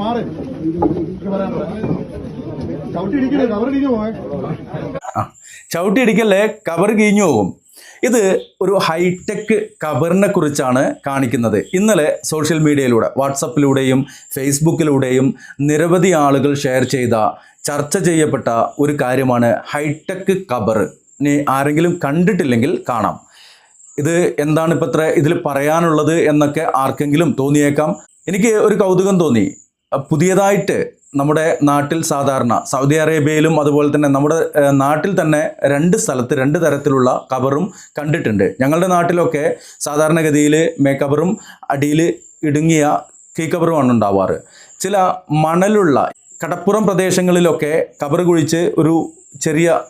മാറി. ഇത് പറയാൻ പറ. ചവിട്ടി ഇടിക്കണേ കവറിടിക്കു പോയെ ആ ചവിട്ടിയിടിക്കല്ലേ? കവർ കീഞ്ഞു പോകും. ഇത് ഒരു ഹൈടെക് കവറിനെ കുറിച്ചാണ് കാണിക്കുന്നത്. ഇന്നലെ സോഷ്യൽ മീഡിയയിലൂടെ വാട്സപ്പിലൂടെയും ഫേസ്ബുക്കിലൂടെയും നിരവധി ആളുകൾ ഷെയർ ചെയ്ത ചർച്ച ചെയ്യപ്പെട്ട ഒരു കാര്യമാണ് ഹൈടെക് കബറ് ആരെങ്കിലും കണ്ടിട്ടില്ലെങ്കിൽ കാണാം. ഇത് എന്താണ് ഇപ്പം ഇത്ര ഇതിൽ പറയാനുള്ളത് എന്നൊക്കെ ആർക്കെങ്കിലും തോന്നിയേക്കാം. എനിക്ക് ഒരു കൗതുകം തോന്നി. പുതിയതായിട്ട് നമ്മുടെ നാട്ടിൽ സാധാരണ സൗദി അറേബ്യയിലും അതുപോലെ തന്നെ നമ്മുടെ നാട്ടിൽ തന്നെ രണ്ട് സ്ഥലത്ത് രണ്ട് തരത്തിലുള്ള കബറും കണ്ടിട്ടുണ്ട്. ഞങ്ങളുടെ നാട്ടിലൊക്കെ സാധാരണഗതിയിൽ മേ കവറും അടിയിൽ ഇടുങ്ങിയ കീ കവറുമാണ് ഉണ്ടാവാറ്. ചില മണലുള്ള കടപ്പുറം പ്രദേശങ്ങളിലൊക്കെ കവർ കുഴിച്ച് ഒരു ചെറിയ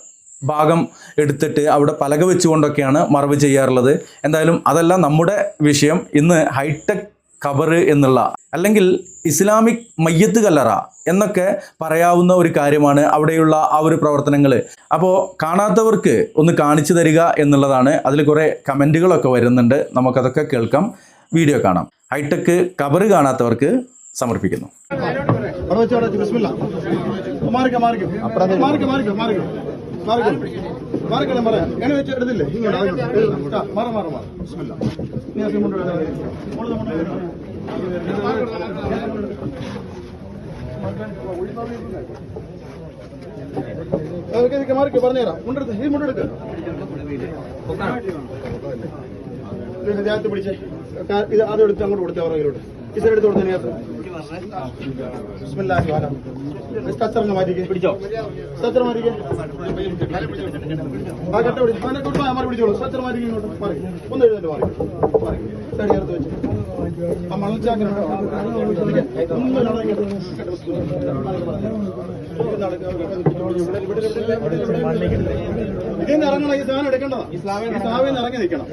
ഭാഗം എടുത്തിട്ട് അവിടെ പലക വെച്ചുകൊണ്ടൊക്കെയാണ് മറവ് ചെയ്യാറുള്ളത്. എന്തായാലും അതല്ല നമ്മുടെ വിഷയം. ഇന്ന് ഹൈടെക് കബറ് എന്നുള്ള അല്ലെങ്കിൽ ഇസ്ലാമിക് മയ്യത്ത് കല്ലറ എന്നൊക്കെ പറയാവുന്ന ഒരു കാര്യമാണ് അവിടെയുള്ള ആ ഒരു പ്രവർത്തനങ്ങൾ. അപ്പോൾ കാണാത്തവർക്ക് ഒന്ന് കാണിച്ചു തരിക എന്നുള്ളതാണ്. അതിൽ കുറേ കമന്റുകളൊക്കെ വരുന്നുണ്ട്. നമുക്കതൊക്കെ കേൾക്കാം. വീഡിയോ കാണാം. ഹൈടെക് കബറ് കാണാത്തവർക്ക് സമർപ്പിക്കുന്നു. പറഞ്ഞുതരാം. ഇത് ആദ്യം എടുത്ത് അങ്ങോട്ട് കൊടുത്തേ അവരുടെ ഈ സൈഡ് എടുത്ത് പിടിച്ചോ? സ്ട്രക്ചർ മാറ്റിക്കേ. ആ കട്ട പിടി അവനെ കൊണ്ട് വാ, മാറി പിടിച്ചോളൂ. സ്ട്രക്ചർ മാറ്റിക്കേ ഇങ്ങോട്ട്. മാറി. ഒന്ന് എഴുന്നേറ്റ് മാറി. സൈഡ് ചേർത്ത് വെച്ച്. ആ. ഇതിൽ നിന്ന് ഇറങ്ങണം. ഈ സാധനം എടുക്കേണ്ടതാ. ഈ സ്ലാവിൽ നിന്ന് ഇറങ്ങി നിൽക്കണം.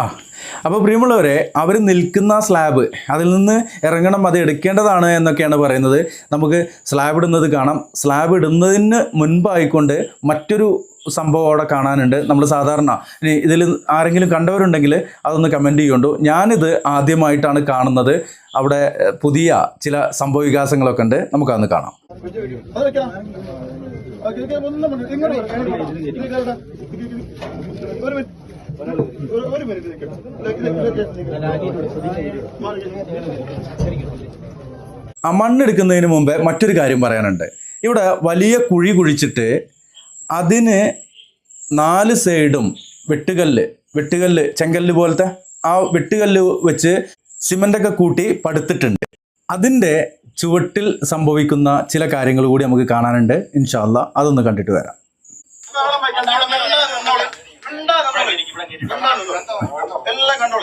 ആ. അപ്പോൾ പ്രിയമുള്ളവരെ അവർ നിൽക്കുന്ന സ്ലാബ് അതിൽ നിന്ന് ഇറങ്ങണം അത് എടുക്കേണ്ടതാണ് എന്നൊക്കെയാണ് പറയുന്നത്. നമുക്ക് സ്ലാബ് ഇടുന്നത് കാണാം. സ്ലാബ് ഇടുന്നതിന് മുൻപായിക്കൊണ്ട് മറ്റൊരു സംഭവം അവിടെ കാണാനുണ്ട്. നമ്മൾ സാധാരണ ഇതിൽ ആരെങ്കിലും കണ്ടവരുണ്ടെങ്കിൽ അതൊന്ന് കമന്റ് ചെയ്യുണ്ടു ഞാനിത് ആദ്യമായിട്ടാണ് കാണുന്നത്. അവിടെ പുതിയ ചില സംഭവ വികാസങ്ങളൊക്കെ ഉണ്ട്. നമുക്കതൊന്ന് കാണാം. ഒരു ഒരു- മിനിറ്റ്. ആ മണ്ണെടുക്കുന്നതിന് മുമ്പേ മറ്റൊരു കാര്യം പറയാനുണ്ട്. ഇവിടെ വലിയ കുഴി കുഴിച്ചിട്ട് അതിന് നാല് സൈഡും വെട്ടുകല്ല് വെട്ടുകല്ല് ചെങ്കല്ല് പോലത്തെ ആ വെട്ടുകല്ല് വെച്ച് സിമന്റൊക്കെ കൂട്ടി പടുത്തിട്ടുണ്ട്. അതിന്റെ ചുവട്ടിൽ സംഭവിക്കുന്ന ചില കാര്യങ്ങൾ കൂടി നമുക്ക് കാണാനുണ്ട്. ഇൻഷാല്ല അതൊന്ന് കണ്ടിട്ട് വരാം.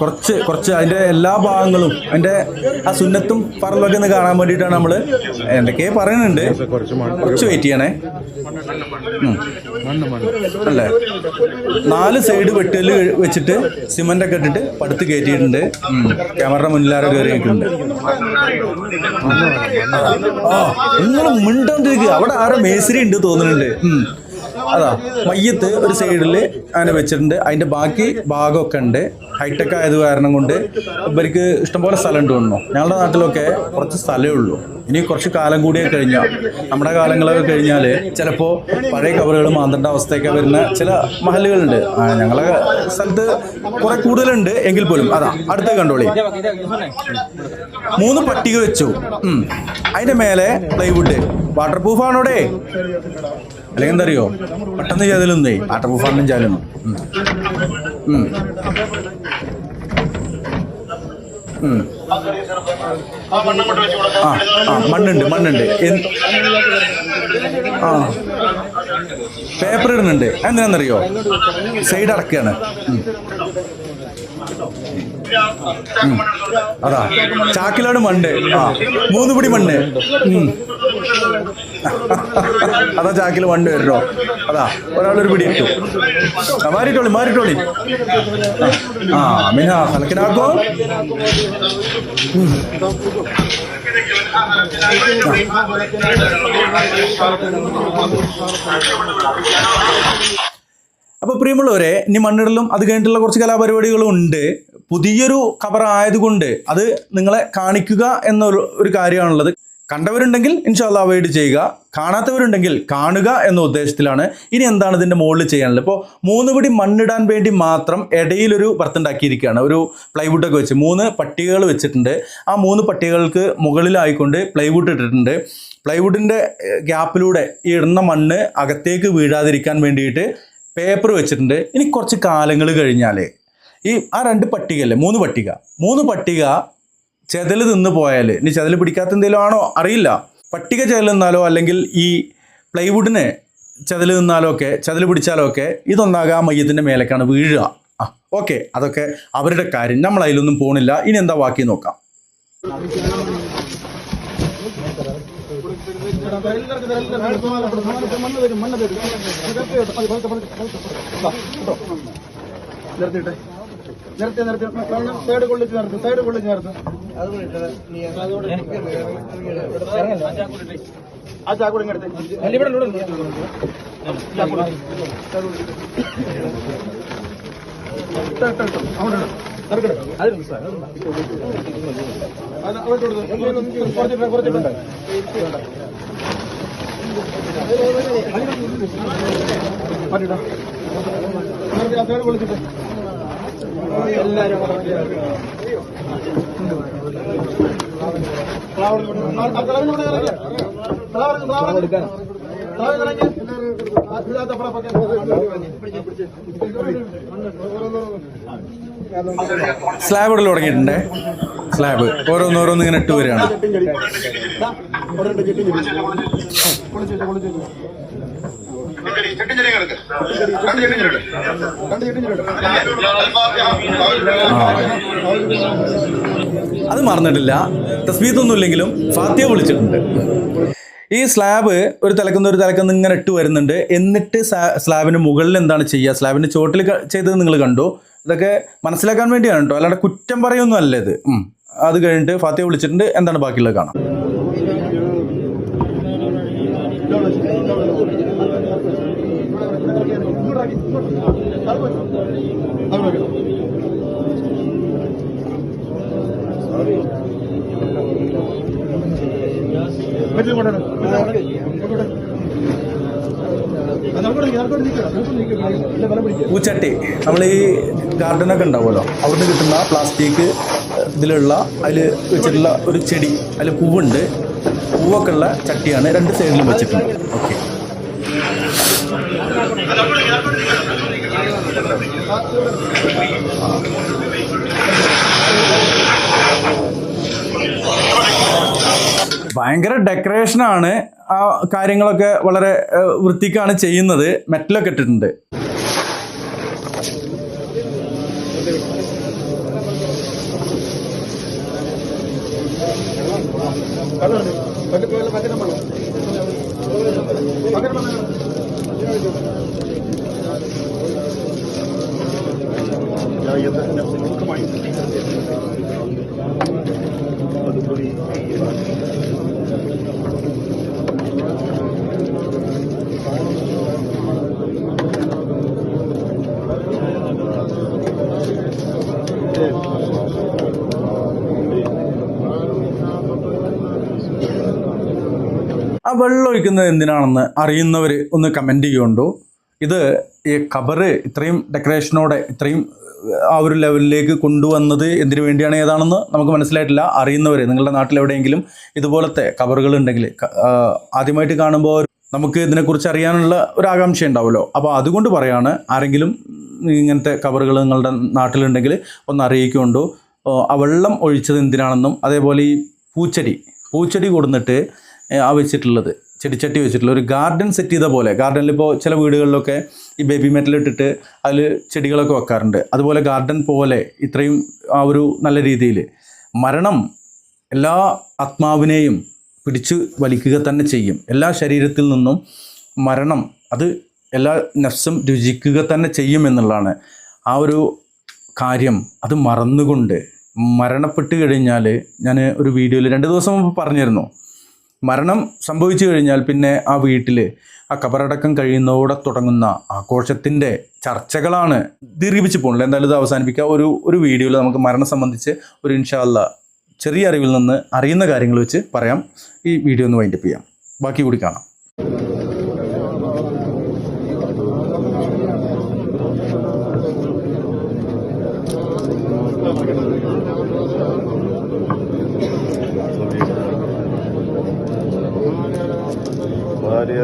കുറച്ച് കുറച്ച് അതിന്റെ എല്ലാ ഭാഗങ്ങളും അതിന്റെ ആ സുന്നത്തും പറലൊക്കെ ഒന്ന് കാണാൻ വേണ്ടിയിട്ടാണ് നമ്മൾ എന്തൊക്കെ പറയുന്നുണ്ട്. കുറച്ച് വെയിറ്റ് ചെയ്യണേ. അല്ലേ? നാല് സൈഡ് വെട്ടൽ വെച്ചിട്ട് സിമന്റ് ഒക്കെ ഇട്ടിട്ട് പടുത്ത് കയറ്റിയിട്ടുണ്ട്. ക്യാമറയുടെ മുന്നിലാരെ കയറി നിൽക്കുന്നുണ്ട്. നിങ്ങൾ മിണ്ടോണ്ടിരിക്കുക. അവിടെ ആരോ മേസരി ഉണ്ട് തോന്നുന്നുണ്ട്. അതാ മയ്യത്ത് ഒരു സൈഡിൽ അങ്ങനെ വെച്ചിട്ടുണ്ട്. അതിന്റെ ബാക്കി ഭാഗമൊക്കെ ഉണ്ട്. ഹൈടെക് ആയത് കാരണം കൊണ്ട് ഇവർക്ക് ഇഷ്ടംപോലെ സ്ഥലം തോന്നുന്നു. ഞങ്ങളുടെ നാട്ടിലൊക്കെ കുറച്ച് സ്ഥലമേ ഉള്ളൂ. ഇനി കുറച്ച് കാലം കൂടിയേ കഴിഞ്ഞാൽ നമ്മുടെ കാലങ്ങളൊക്കെ കഴിഞ്ഞാൽ ചിലപ്പോൾ പഴയ കവറുകൾ മാന്തേണ്ട അവസ്ഥയൊക്കെ വരുന്ന ചില മഹലുകളുണ്ട്. ഞങ്ങളെ സ്ഥലത്ത് കുറെ കൂടുതലുണ്ട് എങ്കിൽ പോലും. അതാ അടുത്ത കണ്ടോളി. മൂന്ന് പട്ടിക വെച്ചു. അതിന്റെ മേലെ പ്ലൈവുഡ് വാട്ടർ പ്രൂഫ് ആണോടെ? അല്ലെങ്കിൽ എന്തറിയോ പെട്ടെന്ന് ചെയ്തലൊന്നേ വാട്ടർ പ്രൂഫ് ചാലും. ആ ആ മണ്ണുണ്ട് മണ്ണുണ്ട്. ആ. പേപ്പർ ഇടുന്നുണ്ട്. എന്തിനാണെന്നറിയോ സൈഡ് അടക്കുകയാണ്. അതാ. ചാക്കിലാണ് മണ്ണ്. ആ. മൂന്ന് പിടി മണ്ണ്. അതാ ചാക്കിൽ വണ്ടി വരണോ അതാ ഒരാളൊരു പിടി ഇട്ടു. മാറിട്ടോളി മാറിയിട്ടോളി ആ മിന ഹലക്കിനാക്കോ അപ്പോൾ പ്രിയമുള്ളവരെ ഇനി മണ്ണിടലും അത് കഴിഞ്ഞിട്ടുള്ള കുറച്ച് കലാപരിപാടികളും ഉണ്ട്. പുതിയൊരു കവർ ആയതുകൊണ്ട് അത് നിങ്ങളെ കാണിക്കുക എന്നൊരു ഒരു കാര്യമാണുള്ളത്. കണ്ടവരുണ്ടെങ്കിൽ ഇൻഷാല്ല അവോയ്ഡ് ചെയ്യുക. കാണാത്തവരുണ്ടെങ്കിൽ കാണുക എന്ന ഉദ്ദേശത്തിലാണ്. ഇനി എന്താണ് ഇതിന്റെ മുകളിൽ ചെയ്യാനുള്ളത്? ഇപ്പോൾ മൂന്ന് പിടി മണ്ണിടാൻ വേണ്ടി മാത്രം ഇടയിലൊരു ബർത്തുണ്ടാക്കിയിരിക്കുകയാണ് ഒരു പ്ലൈവുഡൊക്കെ വെച്ച് മൂന്ന് പട്ടികകൾ വെച്ചിട്ടുണ്ട്. ആ മൂന്ന് പട്ടികകൾക്ക് മുകളിലായിക്കൊണ്ട് പ്ലൈവുഡ് ഇട്ടിട്ടുണ്ട്. പ്ലൈവുഡിന്റെ ഗ്യാപ്പിലൂടെ ഈ ഇടുന്ന മണ്ണ് അകത്തേക്ക് വീഴാതിരിക്കാൻ വേണ്ടിയിട്ട് പേപ്പർ വെച്ചിട്ടുണ്ട്. ഇനി കുറച്ച് കാലങ്ങൾ കഴിഞ്ഞാൽ ഈ ആ രണ്ട് പട്ടികയല്ലേ മൂന്ന് പട്ടിക. മൂന്ന് പട്ടിക ചെതൽ നിന്ന് പോയാൽ ഇനി ചെതൽ പിടിക്കാത്ത എന്തെങ്കിലും ആണോ? അറിയില്ല. പട്ടിക ചെതൽ നിന്നാലോ അല്ലെങ്കിൽ ഈ പ്ലൈവുഡിന് ചെതൽ നിന്നാലോ ഒക്കെ ചെതൽ പിടിച്ചാലോ ഒക്കെ ഇതൊന്നാകെ ആ മയ്യത്തിന്റെ മേലേക്കാണ് വീഴുക. ആ ഓക്കെ. അതൊക്കെ അവരുടെ കാര്യം. നമ്മൾ അതിലൊന്നും പോണില്ല. ഇനി എന്താ ബാക്കി നോക്കാം. നിർത്തിട്ടെ നിർത്തി നിർത്തി സൈഡ് കൊള്ളിച്ച് നിർത്തി സൈഡ് കൊള്ളിച്ച് നിർത്തി ആ ചാക്കൂടെ ഇങ്ങെടുത്ത് ഇവിടെ കുറച്ചിട്ട് കുറച്ചിട്ടുണ്ട് മാറ്റിട്ടോ നിർത്തി ആ സൈഡ് കൊള്ളിച്ചിട്ട് എല്ലാരും സ്ലാബ് ഇടൽ തുടങ്ങിയിട്ടുണ്ട്. സ്ലാബ് ഓരോന്നോരോന്ന് ഇങ്ങനെ ഇട്ട് വരികയാണ്. അത് മറന്നിട്ടില്ല. തസ്ബീത്തൊന്നും ഇല്ലെങ്കിലും ഫാത്തിയ വിളിച്ചിട്ടുണ്ട്. ഈ സ്ലാബ് ഒരു തലക്കുന്ന ഒരു തലക്കുന്ന ഇങ്ങനെ ഇട്ട് വരുന്നുണ്ട്. എന്നിട്ട് സ്ലാബിന് മുകളിൽ എന്താണ് ചെയ്യുക? സ്ലാബിന്റെ ചോട്ടിൽ ചെയ്തത് നിങ്ങൾ കണ്ടു. ഇതൊക്കെ മനസ്സിലാക്കാൻ വേണ്ടിയാണ് കേട്ടോ. അല്ലാണ്ട് കുറ്റം പറയൊന്നും അല്ല ഇത്. അത് കഴിഞ്ഞിട്ട് ഫാത്തിയെ വിളിച്ചിട്ടുണ്ട്. എന്താണ് ബാക്കിയുള്ളത് കാണാം. പൂച്ചട്ടി നമ്മൾ ഈ ഗാർഡനൊക്കെ ഉണ്ടാവുമല്ലോ. അവിടുന്ന് കിട്ടുന്ന പ്ലാസ്റ്റിക് ഇതിലുള്ള അതിൽ വെച്ചിട്ടുള്ള ഒരു ചെടി അതിൽ പൂവുണ്ട്. പൂവൊക്കെ ഉള്ള ചട്ടിയാണ് രണ്ട് സൈഡിലും വെച്ചിട്ടുണ്ട് ഓക്കെ ഭയങ്കര ഡെക്കറേഷനാണ് ആ കാര്യങ്ങളൊക്കെ വളരെ വൃത്തിക്കാണ് ചെയ്യുന്നത്. മെറ്റലൊക്കെ ഇട്ടിട്ടുണ്ട്. ആ വെള്ളം ഒഴിക്കുന്നത് എന്തിനാണെന്ന് അറിയുന്നവർ ഒന്ന് കമന്റ് ചെയ്യുണ്ടോ ഇത് ഈ കബറ് ഇത്രയും ഡെക്കറേഷനോടെ ഇത്രയും ആ ഒരു ലെവലിലേക്ക് കൊണ്ടുവന്നത് എന്തിനു വേണ്ടിയാണ് ഏതാണെന്ന് നമുക്ക് മനസ്സിലായിട്ടില്ല. അറിയുന്നവർ നിങ്ങളുടെ നാട്ടിൽ എവിടെയെങ്കിലും ഇതുപോലത്തെ കബറുകൾ ഉണ്ടെങ്കിൽ ആദ്യമായിട്ട് കാണുമ്പോൾ നമുക്ക് ഇതിനെക്കുറിച്ച് അറിയാനുള്ള ഒരു ആകാംക്ഷ ഉണ്ടാവുമല്ലോ. അപ്പോൾ അതുകൊണ്ട് പറയാണ് ആരെങ്കിലും ഇങ്ങനത്തെ കബറുകൾ നിങ്ങളുടെ നാട്ടിലുണ്ടെങ്കിൽ ഒന്ന് അറിയിക്കുകൊണ്ടു ആ വെള്ളം ഒഴിച്ചത് എന്തിനാണെന്നും അതേപോലെ ഈ പൂച്ചെടി പൂച്ചെടി കൊടുന്നിട്ട് ആ വെച്ചിട്ടുള്ളത് ചെടിച്ചട്ടി വെച്ചിട്ടുള്ള ഒരു ഗാർഡൻ സെറ്റ് ചെയ്ത പോലെ. ഗാർഡനിൽ ഇപ്പോൾ ചില വീടുകളിലൊക്കെ ഈ ബേബി മെറ്റൽ ഇട്ടിട്ട് അതിൽ ചെടികളൊക്കെ വെക്കാറുണ്ട്. അതുപോലെ ഗാർഡൻ പോലെ ഇത്രയും ആ ഒരു നല്ല രീതിയിൽ മരണം എല്ലാ ആത്മാവിനെയും പിടിച്ചു വലിക്കുക തന്നെ ചെയ്യും. എല്ലാ ശരീരത്തിൽ നിന്നും മരണം അത് എല്ലാ നഫ്സും രുചിക്കുക തന്നെ ചെയ്യും എന്നുള്ളതാണ്. ആ ഒരു കാര്യം അത് മറന്നുകൊണ്ട് മരണപ്പെട്ട് കഴിഞ്ഞാൽ ഞാൻ ഒരു വീഡിയോയിൽ രണ്ട് ദിവസം മുമ്പ് പറഞ്ഞിരുന്നു. മരണം സംഭവിച്ചു കഴിഞ്ഞാൽ പിന്നെ ആ വീട്ടിൽ ആ കബറടക്കം കഴിയുന്നതോടെ തുടങ്ങുന്ന ആഘോഷത്തിന്റെ ചർച്ചകളാണ് ദീർഘിപ്പിച്ച് പോകുന്നത്. എന്തായാലും ഇത് അവസാനിപ്പിക്കുക ഒരു ഒരു വീഡിയോയിൽ നമുക്ക് മരണം സംബന്ധിച്ച് ഒരു ഇൻഷാല്ല ചെറിയ അറിവിൽ നിന്ന് അറിയുന്ന കാര്യങ്ങൾ വെച്ച് പറയാം. ഈ വീഡിയോ ഒന്ന് വൈൻഡപ്പ് ചെയ്യാം. ബാക്കി കൂടി കാണാം.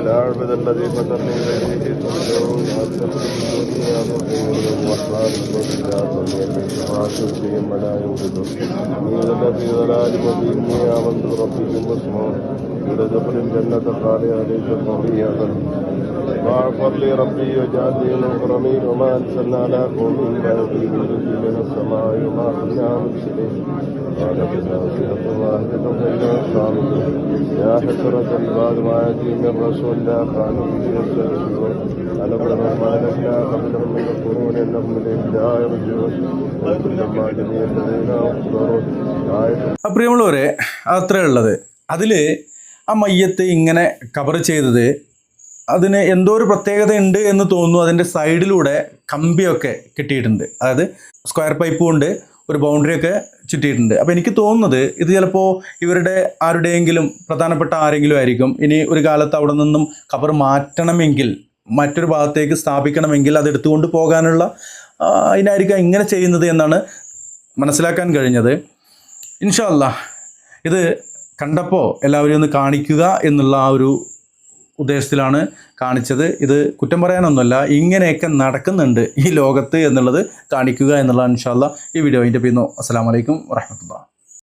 دار بد اللہ جی دی فضل نہیں رہی ہے تو جو بات کر رہی ہے وہ ہے وہ مصاحب کو بھی یاد ہو گئے ہیں خاص طور پہ بڑا ہے وہ دو میں اللہ کی راج کو بھی جی میں اوں ہاں رب کی قسم بڑا جو پر جنت قال ہے علی جو بھی ہے اگر بار پر لے رب کی جو جان دی لو کرمی رمان صلی اللہ علیہ وسلم نے فرمایا ما فیام سے۔ قال بناصية واحدة بين الصامتين يا حسرة بعد ما يأتي من رسول لا كانوا به يستهزئون ألم يروا ما لنا قبلهم من القرون إنهم إليه لا يرجعون وكل ما جميع الذين أخبروا آية ആ പ്രിയമുള്ളവരെ അത്രേ ഉള്ളത് അതിൽ ആ മയ്യത്ത് ഇങ്ങനെ കവർ ചെയ്തത് അതിന് എന്തോ ഒരു പ്രത്യേകത ഉണ്ട് എന്ന് തോന്നുന്നു അതിൻ്റെ സൈഡിലൂടെ കമ്പിയൊക്കെ കിട്ടിയിട്ടുണ്ട് അതായത് സ്ക്വയർ പൈപ്പ് കൊണ്ട് ഒരു ബൗണ്ടറിയൊക്കെ ചുറ്റിയിട്ടുണ്ട്. അപ്പോൾ എനിക്ക് തോന്നുന്നത് ഇത് ചിലപ്പോൾ ഇവരുടെ ആരുടെയെങ്കിലും പ്രധാനപ്പെട്ട ആരെങ്കിലും ആയിരിക്കും. ഇനി ഒരു കാലത്ത് അവിടെ നിന്നും കവർ മാറ്റണമെങ്കിൽ മറ്റൊരു ഭാഗത്തേക്ക് സ്ഥാപിക്കണമെങ്കിൽ അത് എടുത്തുകൊണ്ട് പോകാനുള്ള അതിനായിരിക്കാം ഇങ്ങനെ ചെയ്യുന്നത് എന്നാണ് മനസ്സിലാക്കാൻ കഴിഞ്ഞത്. ഇൻഷല്ല ഇത് കണ്ടപ്പോൾ എല്ലാവരെയും ഒന്ന് കാണിക്കുക എന്നുള്ള ആ ഒരു ഉദ്ദേശത്തിലാണ് കാണിച്ചത്. ഇത് കുറ്റം പറയാനൊന്നുമല്ല ഇങ്ങനെയൊക്കെ നടക്കുന്നുണ്ട് ഈ ലോകത്ത് എന്നുള്ളത് കാണിക്കുക എന്നുള്ളതാണ് ഇൻഷാല്ല ഈ വീഡിയോ അതിന്റെ പിന്നോ. അസ്സാം വലൈക്കും വറഹമത്തുള്ള